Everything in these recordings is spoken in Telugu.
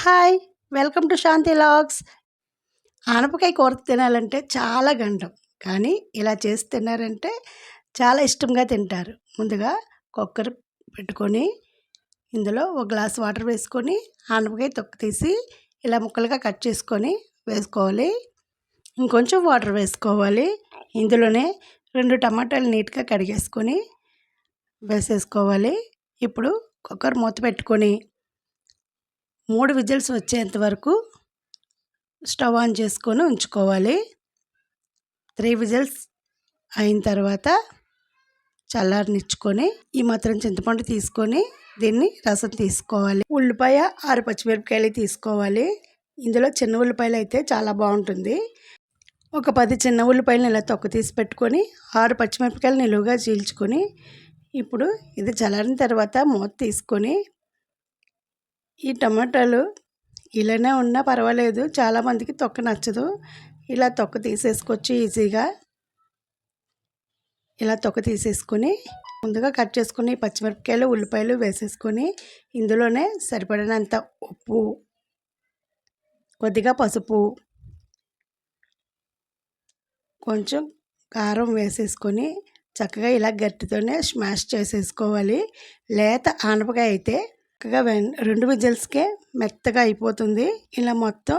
Hi welcome to Shanti logs. ఆనపకాయ కూర తినాలంటే చాలా గండం. కానీ ఇలా చేసి తిన్నారంటే చాలా ఇష్టంగా తింటారు. ముందుగా కుక్కర్ పెట్టుకొని ఇందులో ఒక గ్లాస్ వాటర్ వేసుకొని ఆనపకాయ తొక్క తీసి ఇలా ముక్కలుగా కట్ చేసుకొని వేసుకోవాలి. ఇంకొంచెం వాటర్ వేసుకోవాలి. ఇందులోనే రెండు టమాటాలు నీట్గా కడిగేసుకొని వేసేసుకోవాలి. ఇప్పుడు కుక్కర్ మూత పెట్టుకొని మూడు విజిల్స్ వచ్చేంత వరకు స్టవ్ ఆన్ చేసుకొని ఉంచుకోవాలి. త్రీ విజిల్స్ అయిన తర్వాత చల్లారనిచ్చుకొని ఈ మాత్రం చింతపండు తీసుకొని దీన్ని రసం తీసుకోవాలి. ఉల్లిపాయ ఆరు పచ్చిమిరపకాయలు తీసుకోవాలి. ఇందులో చిన్న ఉల్లిపాయలు అయితే చాలా బాగుంటుంది. ఒక పది చిన్న ఉల్లిపాయలు ఇలా తొక్క తీసి పెట్టుకొని ఆరు పచ్చిమిరపకాయలు నిలువుగా చీల్చుకొని ఇప్పుడు ఇది చల్లారిన తర్వాత మూత తీసుకొని ఈ టమాటాలు ఇలానే ఉన్నా పర్వాలేదు. చాలామందికి తొక్క నచ్చదు. ఇలా తొక్క తీసేసుకోవచ్చు ఈజీగా. ఇలా తొక్క తీసేసుకొని ముందుగా కట్ చేసుకుని పచ్చిమిరపకాయలు ఉల్లిపాయలు వేసేసుకొని ఇందులోనే సరిపడినంత ఉప్పు కొద్దిగా పసుపు కొంచెం కారం వేసేసుకొని చక్కగా ఇలా గట్టితోనే స్మాష్ చేసేసుకోవాలి. లేత ఆనపకాయ అయితే చక్కగా రెండు విజిల్స్కే మెత్తగా అయిపోతుంది. ఇలా మొత్తం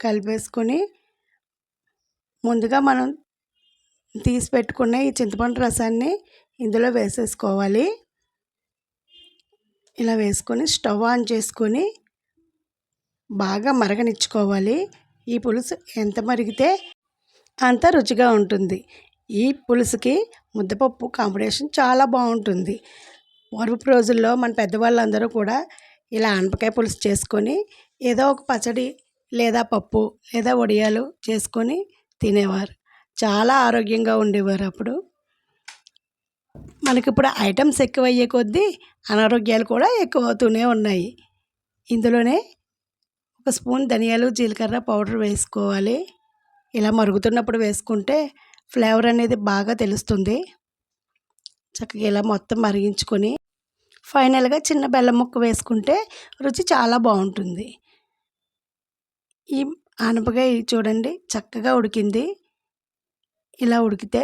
కలిపేసుకొని ముందుగా మనం తీసి పెట్టుకున్న ఈ చింతపండు రసాన్ని ఇందులో వేసేసుకోవాలి. ఇలా వేసుకొని స్టవ్ ఆన్ చేసుకొని బాగా మరగనిచ్చుకోవాలి. ఈ పులుసు ఎంత మరిగితే అంత రుచిగా ఉంటుంది. ఈ పులుసుకి ముద్దపప్పు కాంబినేషన్ చాలా బాగుంటుంది. పూర్వపు రోజుల్లో మన పెద్దవాళ్ళందరూ కూడా ఇలా ఆనపకాయ పులుసు చేసుకొని ఏదో ఒక పచ్చడి లేదా పప్పు లేదా వడియాలు చేసుకొని తినేవారు. చాలా ఆరోగ్యంగా ఉండేవారు అప్పుడు. మనకిప్పుడు ఐటమ్స్ ఎక్కువ అయ్యే కొద్దీ అనారోగ్యాలు కూడా ఎక్కువ అవుతూనే ఉన్నాయి. ఇందులోనే ఒక స్పూన్ ధనియాలు జీలకర్ర పౌడర్ వేసుకోవాలి. ఇలా మరుగుతున్నప్పుడు వేసుకుంటే ఫ్లేవర్ అనేది బాగా తెలుస్తుంది. చక్కగా ఇలా మొత్తం మరిగించుకొని ఫైనల్గా చిన్న బెల్లం ముక్క వేసుకుంటే రుచి చాలా బాగుంటుంది. ఈ ఆనపకాయ చూడండి చక్కగా ఉడికింది. ఇలా ఉడికితే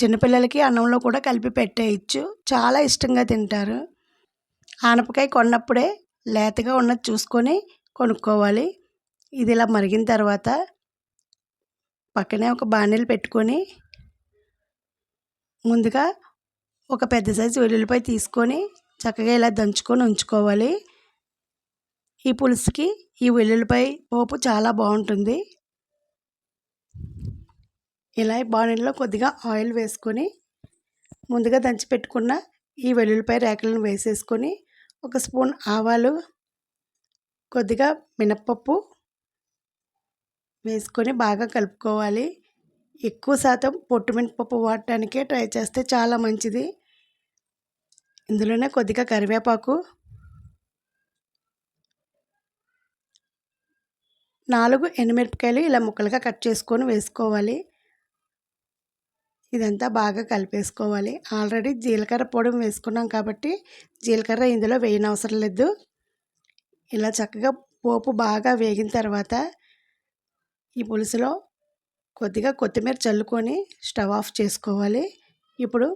చిన్నపిల్లలకి అన్నంలో కూడా కలిపి పెట్టేయచ్చు. చాలా ఇష్టంగా తింటారు. ఆనపకాయ కొన్నప్పుడే లేతగా ఉన్నది చూసుకొని కొనుక్కోవాలి. ఇది ఇలా మరిగిన తర్వాత పక్కనే ఒక బాణీలు పెట్టుకొని ముందుగా ఒక పెద్ద సైజు వెల్లుల్లిపాయ తీసుకొని చక్కగా ఇలా దంచుకొని ఉంచుకోవాలి. ఈ పులుసుకి ఈ వెల్లుల్లిపాయ పోపు చాలా బాగుంటుంది. ఇలా బాణీలో కొద్దిగా ఆయిల్ వేసుకొని ముందుగా దంచి పెట్టుకున్న ఈ వెల్లుల్లిపాయ రేకలను వేసేసుకొని ఒక స్పూన్ ఆవాలు కొద్దిగా మినప్పప్పు వేసుకొని బాగా కలుపుకోవాలి. ఎక్కువ శాతం పొట్టు మినపప్పు వాడటానికే ట్రై చేస్తే చాలా మంచిది. ఇందులోనే కొద్దిగా కరివేపాకు నాలుగు ఎండుమిరపకాయలు ఇలా ముక్కలుగా కట్ చేసుకొని వేసుకోవాలి. ఇదంతా బాగా కలిపేసుకోవాలి. ఆల్రెడీ జీలకర్ర పొడి వేసుకున్నాం కాబట్టి జీలకర్ర ఇందులో వేయనవసరం లేదు. ఇలా చక్కగా పోపు బాగా వేగిన తర్వాత ఈ పులుసులో కొద్దిగా కొత్తిమీర చల్లుకొని స్టవ్ ఆఫ్ చేసుకోవాలి. ఇప్పుడు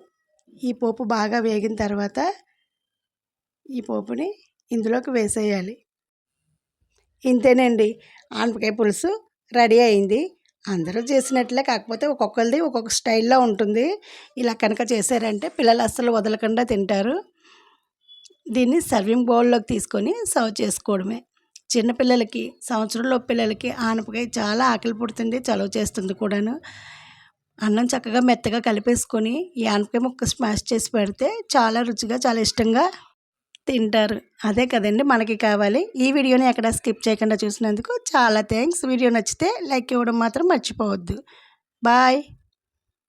ఈ పోపు బాగా వేగిన తర్వాత ఈ పోపుని ఇందులోకి వేసేయాలి. ఇంతేనండి. ఆనపకాయ పులుసు రెడీ అయింది. అందరూ చేసినట్లే కాకపోతే ఒక్కొక్కరిది ఒక్కొక్క స్టైల్లో ఉంటుంది. ఇలా కనుక చేశారంటే పిల్లలు అస్సలు వదలకుండా తింటారు. దీన్ని సర్వింగ్ బౌల్లోకి తీసుకొని సర్వ్ చేసుకోవడమే. చిన్నపిల్లలకి సంవత్సరంలో పిల్లలకి ఆనపకాయ చాలా ఆకలి పుడుతుంది చలవ చేస్తుంది కూడాను. అన్నం చక్కగా మెత్తగా కలిపేసుకొని ఈ ఆనపకాయ ముక్క స్మాష్ చేసి పెడితే చాలా రుచిగా చాలా ఇష్టంగా తింటారు. అదే కదండి మనకి కావాలి. ఈ వీడియోని ఎక్కడ స్కిప్ చేయకుండా చూసినందుకు చాలా థ్యాంక్స్ వీడియో నచ్చితే లైక్ ఇవ్వడం మాత్రం మర్చిపోవద్దు. బాయ్!